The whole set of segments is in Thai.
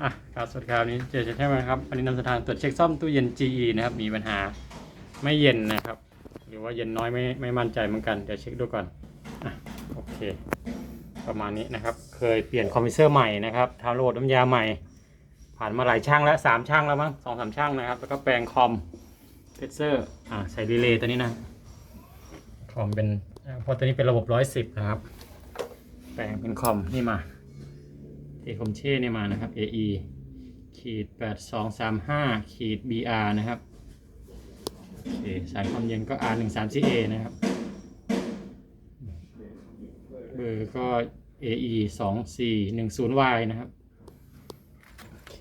อะครับสวัสดีครับวันนี้เจอใช่ไหมครับวันนี้นำสถานตรวจเช็คซ่อมตู้เย็น GE นะครับ มีปัญหาไม่เย็นนะครับ หรือว่าเย็นน้อยไม่ไม่มั่นใจเหมือนกัน เดี๋ยวเช็คดูก่อนอะโอเค ประมาณนี้นะครับ เคยเปลี่ยนคอมพิวเซอร์ใหม่นะครับทาโหลดน้ำยาใหม่ ผ่านมาหลายช่างแล้วสามช่างแล้วมั้งสองสามช่างนะครับ แล้วก็แปลงคอมเพเซอร์อ่าใส่รีเลย์ตัวนี้นะคอมเป็นเพราะตัวนี้เป็นระบบร้อยสิบนะครับ แปลงเป็นคอมนี่มา เทคอมเช่เนี่ยมานะครับ AE ขีดแปดสองสามห้าขีด BR นะครับโอเคสายความเย็นก็ R หนึ่งสาม A นะครับ เบอร์ก็ AE สองสี่หนึ่งศูนย์ Y นะครับ โอเค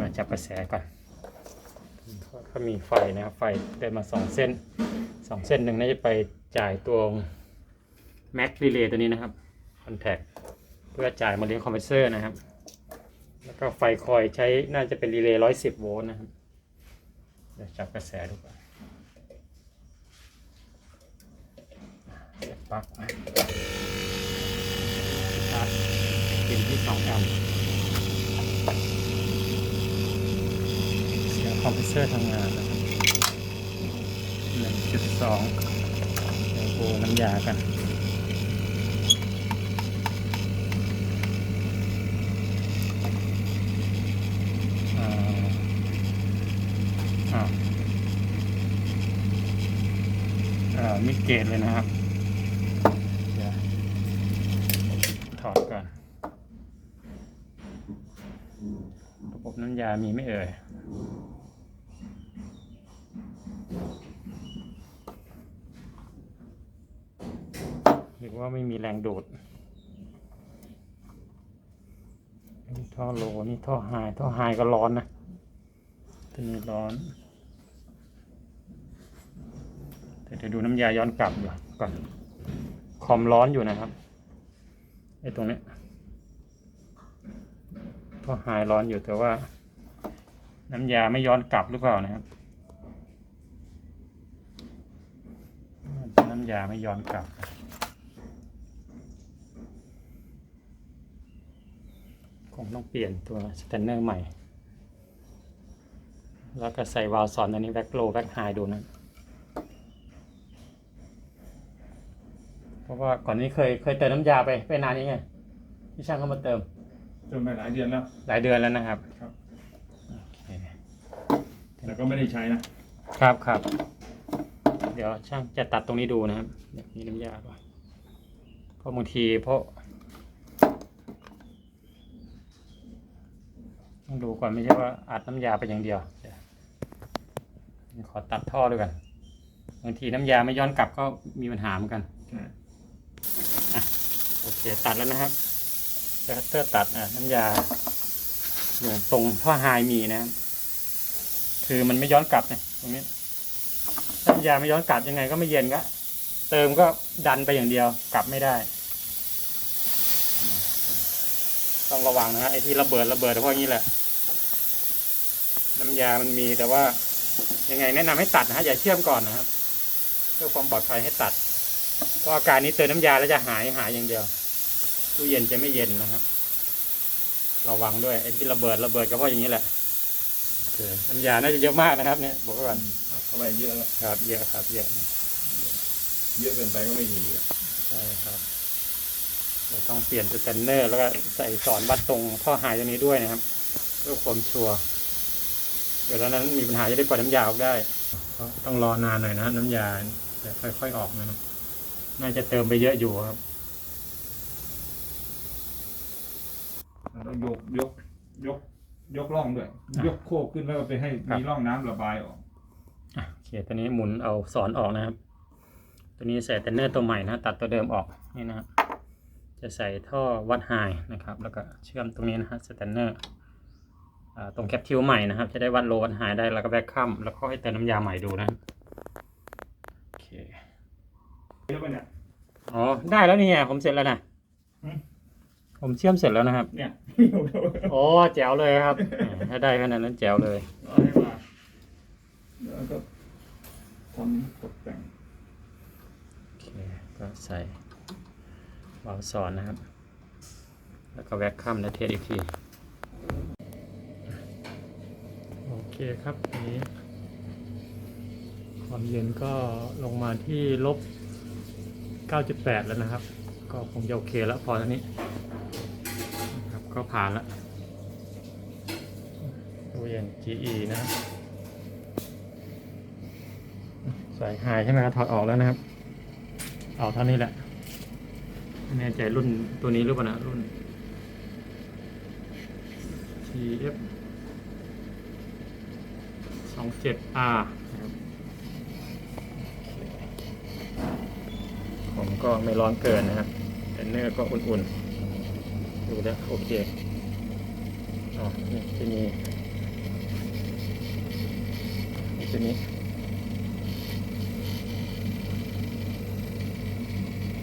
มาจับกระแสก่อนก็มีไฟนะครับ ไฟเดินมาสองเส้นสองเส้นหนึ่งน่าจะไปจ่ายตัว Mac Relay ตัวนี้นะครับ Contact เพื่อจ่ายมาเลี้ยงคอมเพรสเซอร์นะครับ แล้วก็ไฟคอยใช้น่าจะเป็นรีเลย์ร้อยสิบโวลต์นะครับเดี๋ยวจับกระแสดูก่อนปลั๊กนะจเป็นที่สองอันเสียงคอมเพรสเซอร์ทำงานนะครับหนึ่งจุดสองเดี๋ยวโบน้ำยากัน อ่าอ่าอ่า มิดเกตเลยนะครับถอดก่อนระบบน้ำยามีไม่เอ่ยหรือว่าไม่มีแรงดูดนี่ท่อโลนี่ท่อไฮท่อไฮก็ร้อนนะตัวนี้ร้อนแต่ เดี๋ยวดูน้ำยาย้อนกลับอยู่ก่อนคอมร้อนอยู่นะครับไอ้ตรงนี้ท่อไฮร้อนอยู่แต่ว่า น้ำยาไม่ย้อนกลับหรือเปล่านะครับน้ำยาไม่ย้อนกลับคงต้องเปลี่ยนตัวสแตนเนอร์ใหม่ แล้วก็ใส่วาล์วสอนอันนี้แบ็คโลแบ็คไฮดูนะ เพราะว่าก่อนนี้เคยเคยเติมน้ำยาไปไปนานยังไงที่ช่างเขามาเติม จนไปหลายเดือนแล้ว หลายเดือนแล้วนะครับครับ โอเคแต่ก็ไม่ได้ใช้นะครับครับ เดี๋ยวช่างจะตัดตรงนี้ดูนะครับเดี๋ยวนี่น้ำยาก่อนเพราะบางทีเพราะต้องดูก่อนไม่ใช่ว่าอัดน้ำยาไปอย่างเดียวเดี๋ยวขอตัดท่อด้วยกันบางทีน้ำยาไม่ย้อนกลับก็มีปัญหาเหมือนกัน ใช่ โอเคตัดแล้วนะครับคัตเตอร์ตัดอะน้ำยาอยู่ตรงท่อไฮมีนะครับคือมันไม่ย้อนกลับเนี่ยตรงนี้น้ำยาไม่ย้อนกลับยังไงก็ไม่เย็นก็เติมก็ดันไปอย่างเดียวกลับไม่ได้ ต้องระวังนะฮะไอ้ที่ระเบิดระเบิดเพราะงนี้แหละ น้ำยามันมีแต่ว่า ยังไงแนะนำให้ตัดนะฮะอย่าเชื่อมก่อนนะครับเพื่อความปลอดภัยให้ตัดเพราะอาการนี้เติมน้ำยาแล้วจะหายหายอย่างเดียว ตู้เย็นจะไม่เย็นนะครับระวังด้วยไอ้ที่ระเบิดระเบิดก็เพราะอย่างนี้แหละโอเคน้ำยาน่าจะเยอะมากนะครับ เนี่ยบอกไว้ก่อนอัดเข้าไปเยอะแล้วครับเยอะครับเยอะนะเยอะเกินไปก็ไม่ดีอะใช่ครับเราต้องเปลี่ยนสแตนเนอร์แล้วก็ใส่สอนวัดตรงท่อหายตรงนี้ด้วยนะครับเพื่อความชัวร์เดี๋ยวแล้วนั้นมีปัญหาจะได้ปล่อยน้ำยาออกได้ก็ต้องรอนานหน่อยนะน้ำยาเดี๋ยวค่อยๆออกนะครับน่าจะเติมไปเยอะอยู่ครับ แล้วก็ยกยก ยก ยกร่องด้วยอะยกโคกขึ้นแล้วก็ไปให้ครับมีร่องน้ำระบายออกอะโอเคตัวนี้หมุนเอาสอนออกนะครับ ตัวนี้ใส่เทนเนอร์ตัวใหม่นะตัดตัวเดิมออกนี่นะครับจะใส่ท่อวัดไฮนะครับ แล้วก็เชื่อมตรงนี้นะฮะสแตนเนอร์ตรงแคปทิวใหม่นะครับ จะได้วัดโลวัดไฮได้แล้วก็แบ็คคัมแล้วก็ให้เติมน้ำยาใหม่ดูนะโอเคเยอะไปเนี่ยอ๋อได้แล้วนี่ไงผมเสร็จแล้วนะอืม ผมเชื่อมเสร็จแล้วนะครับ เนี่ยโอ้แจ๋วเลยครับแหมถ้าได้ขนาดนั้นแจ๋วเลยเอาให้มาแล้วก็ทำตกแต่งโอเคก็ใส่วาล์วสอนนะครับ แล้วก็แว็กคัมและเทสอีกทีโอเคครับทีนี้ ความเย็นก็ลงมาที่ลบ 9.8 แล้วนะครับ ก็คงจะโอเคแล้วพอเท่านี้นะครับ ก็ผ่านแล้วตู้เย็น GE นะครับใส่หายใช่ไหมครับถอดออกแล้วนะครับ เอาเท่านี้แหละไม่แน่ใจรุ่นตัวนี้หรือเปล่านะรุ่น TF 27R นะครับผมก็ไม่ร้อนเกินนะครับแต่เนื้อก็อุ่นๆ ดูแล้วโอเคอ๋อนี่ที่นี่ที่นี้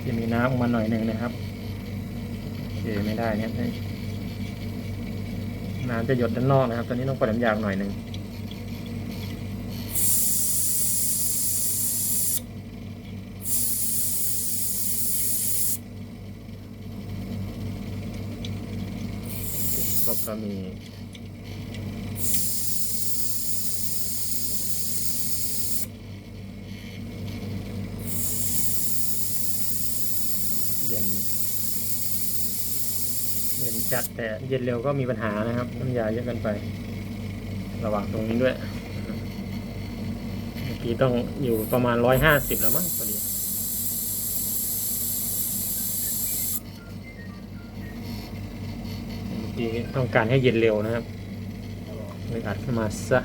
จะมีน้ำออกมาหน่อยหนึ่งนะครับโอเคไม่ได้เนี่ยน้ำจะหยดด้านนอกนะครับ ตอนนี้ต้องปล่อยน้ำยางหน่อยหนึ่ง ก็ก็มีเย็นเย็นจัดแต่เย็นเร็วก็มีปัญหานะครับน้ำยาเยอะเกินไป ระหว่างตรงนี้ด้วยเมื่อกี้ต้องอยู่ประมาณร้อยห้าสิบแล้วมั้งพอดี เมื่อกี้ต้องการให้เย็นเร็วนะครับเลยอัดขึ้นมาซะ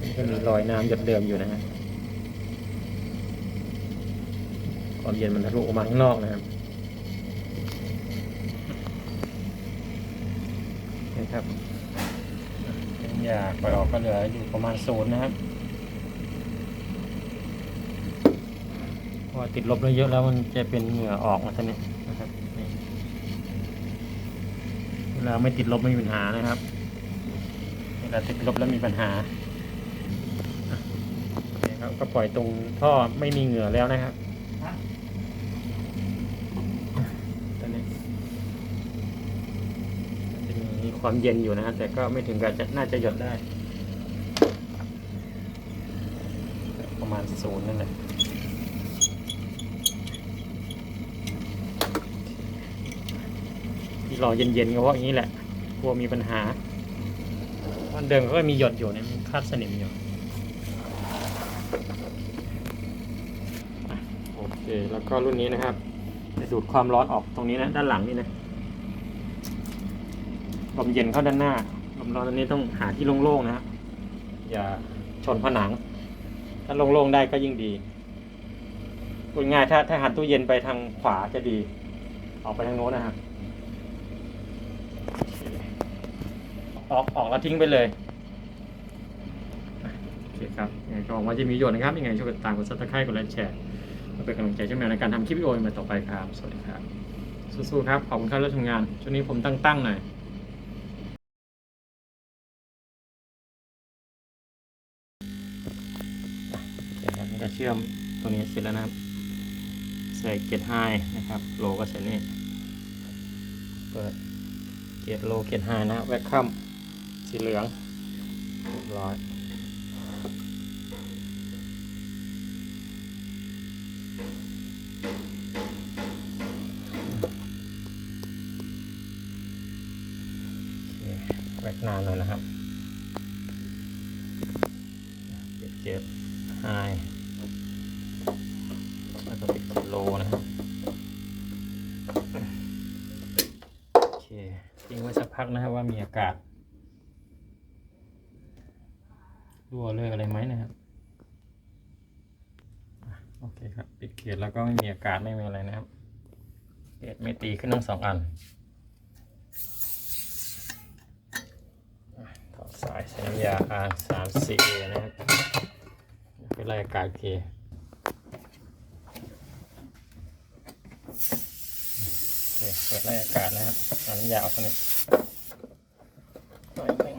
นี่ก็มีรอยน้ำหยดเดิมอยู่นะฮะความเย็นมันทะลุออกมาข้างนอกนะครับนี่ครับน้ำยาปล่อยออกก็เหลืออยู่ประมาณศูนย์นะครับเพราะว่าติดลบแล้วเยอะแล้วมันจะเป็นเหงื่อออกมาท่านี้นะครับนี่ เวลาไม่ติดลบไม่มีปัญหานะครับเวลาติดลบแล้วมีปัญหาอะโอเคครับก็ปล่อยตรงท่อไม่มีเหงื่อแล้วนะครับตอนนี้จะมีความเย็นอยู่นะฮะแต่ก็ไม่ถึงกับจะน่าจะหยดได้ ประมาณศูนย์นั่นแหละ ที่ รอเย็นๆก็เพราะอย่างนี้แหละกลัวมีปัญหาวันเดิมก็มีหยดอยู่เนี่ยคาบสนิมอยู่โอเคแล้วก็รุ่นนี้นะครับจะดูดความร้อนออกตรงนี้นะด้านหลังนี่นะลมเย็นเข้าด้านหน้าลมร้อนตรงนี้ต้องหาที่โล่งๆนะอย่าชนผนัง ถ้าโล่งๆได้ก็ยิ่งดีพูดง่ายถ้าถ้าหันตู้เย็นไปทางขวาจะดี ออกไปทางโน้นนะครับ ออกออกแล้วทิ้งไปเลยโอเคครับยังไงก็หวังว่าจะมีประโยชน์นะครับยังไงช่วยกดตามกดซับสไครต์กดไลค์แชร์เพื่อเป็นกำลังใจช่วยแมวในการทำคลิปวิดีโอใหม่ต่อไปครับ สวัสดีครับ สู้ๆครับ ขอบคุณครับแล้วทำงาน ช่วงนี้ผมตั้งๆหน่อยเคครับนี่ก็เชื่อมตรงนี้เสร็จแล้วนะครับ ใส่เกียร์ไฮนะครับ โลก็ใส่นี่ เปิดเกียร์โลเกียร์ไฮนะ แวคคัม สีเหลืองเรียบร้อยแวกนานหน่อยนะครับปิดเกียร์ไฮแล้วก็ปิดกียร์โลนะครับโอเคทิ้งไว้สักพักนะครับว่ามีอากาศ รั่วเลิกอะไรไหมนะครับโอเคครับ ปิดเขียนแล้วก็ไม่มีอากาศไม่มีอะไรนะครับเกตไม่ตีขึ้นทั้งสองอันอะถอดสายใช้น้ำยา R สามสี่นะครับเป็นไล่อากาศเคโอเคเปิดไล่อากาศนะครับเอาน้ำยาออกตรงนี้หน่อยหนึ่ง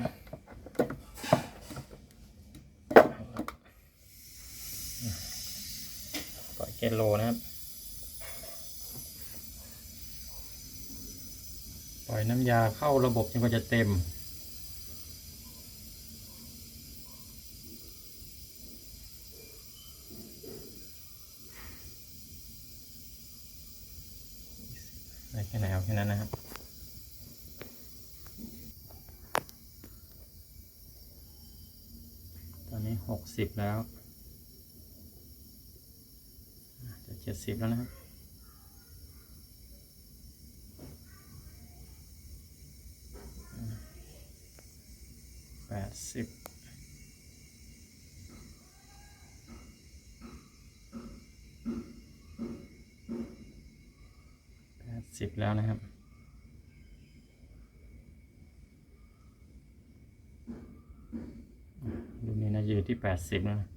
ปล่อยนโลนะครับ ปล่อยน้ำยาเข้าระบบจนกว่าจะเต็ม ได้แค่ไหนเอาแค่นั้นนะครับตอนนี้หกสิบแล้ว จ็ดสิบแล้วนะครับแปดสิบแปดสิบแล้วนะครับรุ่นนี้นะอยู่ที่แปดสิบแล้วนะ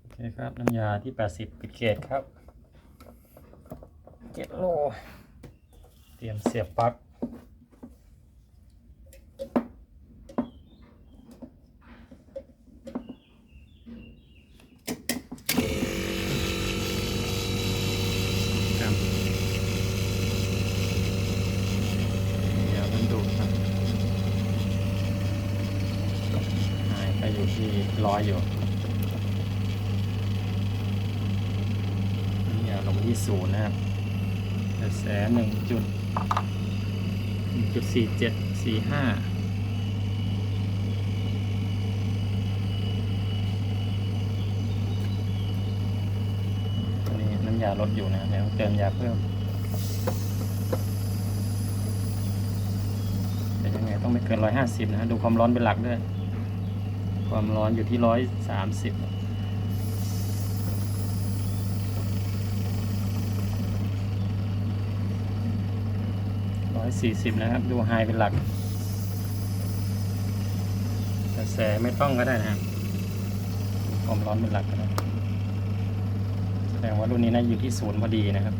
โอเคครับ น้ำยาที่แปดสิบปิดเกตครับเจ็ดโล เตรียมเสียบปลั๊กครับเดี๋ยวมันดูดครับหายไปอยู่ที่ร้อยอยู่นี่เอาลงที่ ศูนย์นะครับกระแสหนึ่งจุดหนึ่งจุดสี่เจ็ดสี่ห้านนี้น้ำยาลดอยู่นะครับเดี๋ยวเติมยาเพิ่มแต่ยังไงต้องไม่เกินร้อยห้าสิบนะฮะดูความร้อนเป็นหลักด้วย ความร้อนอยู่ที่ร้อยสามสิบ ร้อยสี่สิบนะครับ ดูไฮเป็นหลักกระแสไม่ต้องก็ได้นะครับความร้อนเป็นหลักก็ได้แสดงว่ารุ่นนี้น่าอยู่ที่ศูนย์พอดีนะครับ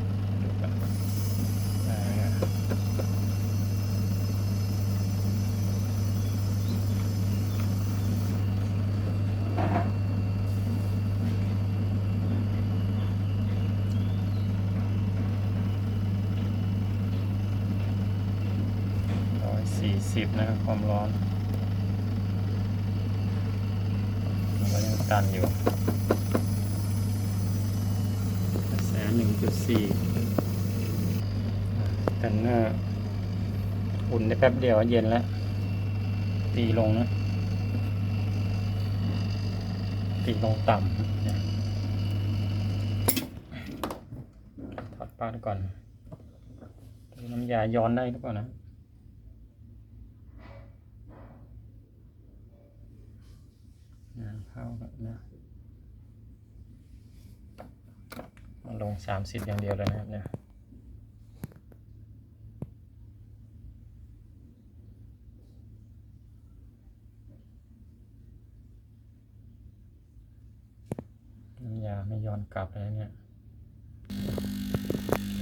120 นะครับ ความร้อนมันก็ยังตันอยู่แสนหนึ่งจุดสี่ตันเนอร์อุ่นได้แป๊บเดียวเย็นแล้ว ตีลงนะ ตีลงต่ำถอดป้าก่อนน้ำยาย้อนได้หรือเปล่านะ เข้าแบบนี้มันลงสามสิบอย่างเดียวเลยนะครับเนี่ยน้ำยาไม่ย้อนกลับเลยเนี่ย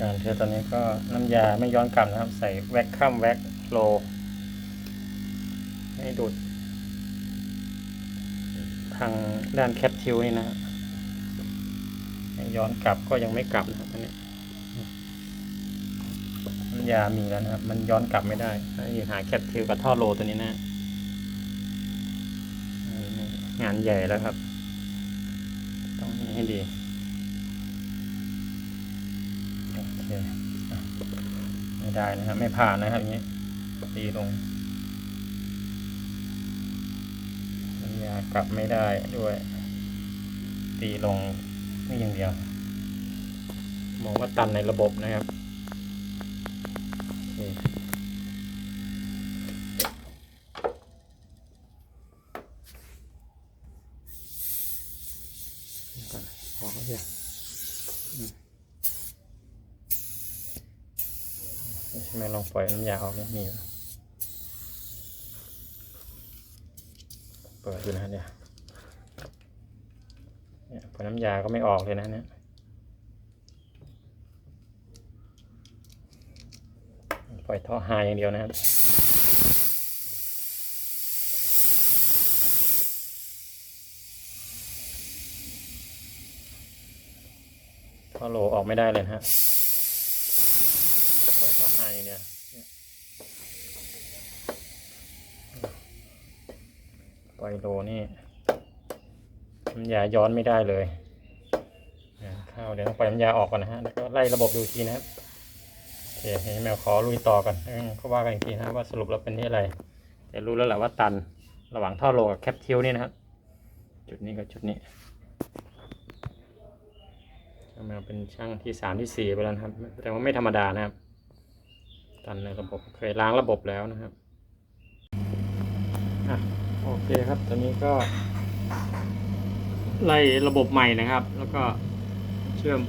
การเทตอนนี้ก็น้ำยาไม่ย้อนกลับนะครับ ใส่แว็กคัมแว็กโล ให้ดูดางด้านแคปทิวนี่นะย้อนกลับก็ยังไม่กลับนะครับอันนี้น้ำยามีแล้วนะครับ มันย้อนกลับไม่ได้ถ้าอยู่หาแคปทิวกับท่อโลตัวนี้นะ งานใหญ่แล้วครับ ต้องมีให้ดีโอเคไม่ได้นะครับ ไม่ผ่านนะครับอย่างนี้ตีลง สัญญา กลับไม่ได้ด้วย ตีลงนี่อย่างเดียวมองว่าตันในระบบนะครับโอเคเยอะอืมใช่ไหมลองปล่อยน้ำยาออกเนี่ยมีอยู่ เปิดดูนะเนี่ยเนี่ยพอน้ำยาก็ไม่ออกเลยนะเนี่ยปล่อยท่อไฮอย่างเดียวนะครับท่อโหลออกไม่ได้เลยนะฮะปล่อยต่อหน้าอย่างเดียวเนี่ย ปล่อยโลนี่น้ำยาย้อนไม่ได้เลยเนี่ยข้าเดี๋ยวต้องปล่อยน้ำยาออกก่อนนะฮะแล้วก็ไล่ระบบดูทีนะครับโอเคให้แมวขอลุยต่อกันอืมก็ว่ากันอีกทีนะว่าสรุปแล้วเป็นที่อะไร แต่รู้แล้วแหละว่าตันระหว่างท่อโลกับแคปทิวนี่นะครับจุดนี้กับจุดนี้ช่างแมวเป็นช่างที่สามที่สี่ไปแล้วนะครับแต่ว่าไม่ธรรมดานะครับ ตันในระบบเคยล้างระบบแล้วนะครับ เคครับ ตอนนี้ก็ ไล่ระบบใหม่นะครับ แล้วก็เชื่อม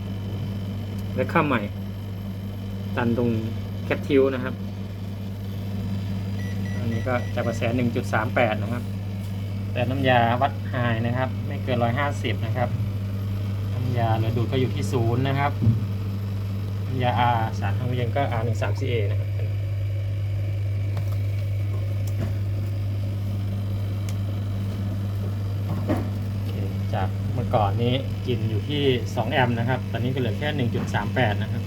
และข้ามใหม่ ตันตรงแคปทิวนะครับ อันนี้ก็จากกระแส 1.38 นะครับ แต่น้ำยาวัดไฮนะครับ ไม่เกิน 150 นะครับ น้ำยาเหลือดูดก็อยู่ที่ศูนย์นะครับ น้ำยา R สารทางเวียนก็ R 1 3 4 A นะครับ โอเคจากเมื่อก่อนนี้กินอยู่ที่ 2 แอมป์นะครับ ตอนนี้ก็เหลือแค่ 1.38 นะครับ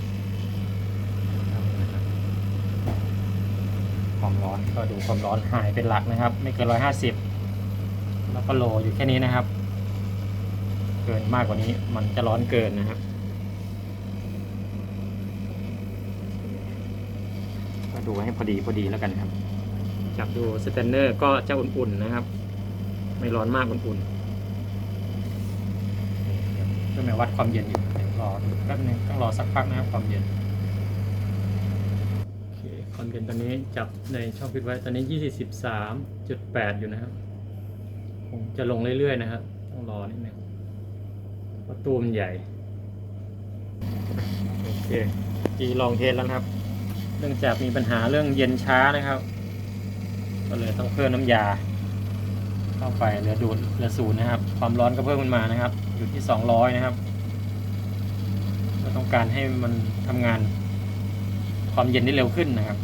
ความร้อนก็ดูความร้อนหายเป็นหลักนะครับ ไม่เกิน 150 แล้วก็โลอยู่แค่นี้นะครับ เกินมากกว่านี้มันจะร้อนเกินนะครับก็ดูให้พอดีพอดีแล้วกันครับจับดูสแตนเนอร์ก็จะอุ่นๆนะครับ ไม่ร้อนมากอุ่นๆ ก็มาวัดความเย็นอยู่รอแป๊บนึงต้องรอสักพักนะครับความเย็นโอเคความเย็นตอนนี้จับในช่องฟิตไว้ตอนนี้23.8อยู่นะครับคงจะลงเรื่อยๆนะครับต้องรอนิดนึงเพระตูมันใหญ่โอเคจีลองเทสแล้วนะครับเนื่องจากมีปัญหาเรื่องเย็นช้านะครับ ก็เลยต้องเพิ่มน้ำยา เข้าไปเหลือดูดเหลือศูนย์นะครับ ความร้อนก็เพิ่มขึ้นมานะครับ อยู่ที่ 200 นะครับ เราต้องการให้มันทำงานความเย็นได้เร็วขึ้นนะครับ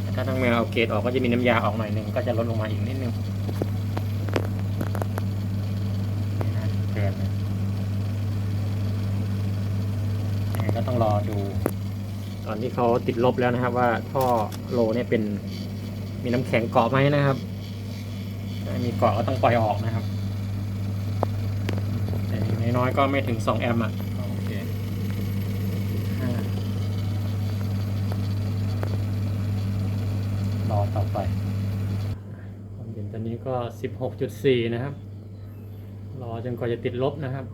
แต่ถ้าทั้งแมวเอาเกรดออกก็จะมีน้ำยาออกหน่อยหนึ่งก็จะลดลงมาอีกนิดนึงไม่น่าจะเกินนะยังไงก็ต้องรอดู ตอนที่เขาติดลบแล้วนะครับ ว่าท่อโลเนี่ยเป็นมีน้ำแข็งเกาะไหมนะครับถ้ามีเกาะก็ต้องปล่อยออกนะครับแต่อย่าง น้อยๆก็ไม่ถึง 2 แอมป์อะก็โอเคห้ารอต่อไปความเย็นตอนนี้ก็ 16.4 นะครับ รอจนกว่าจะติดลบนะครับ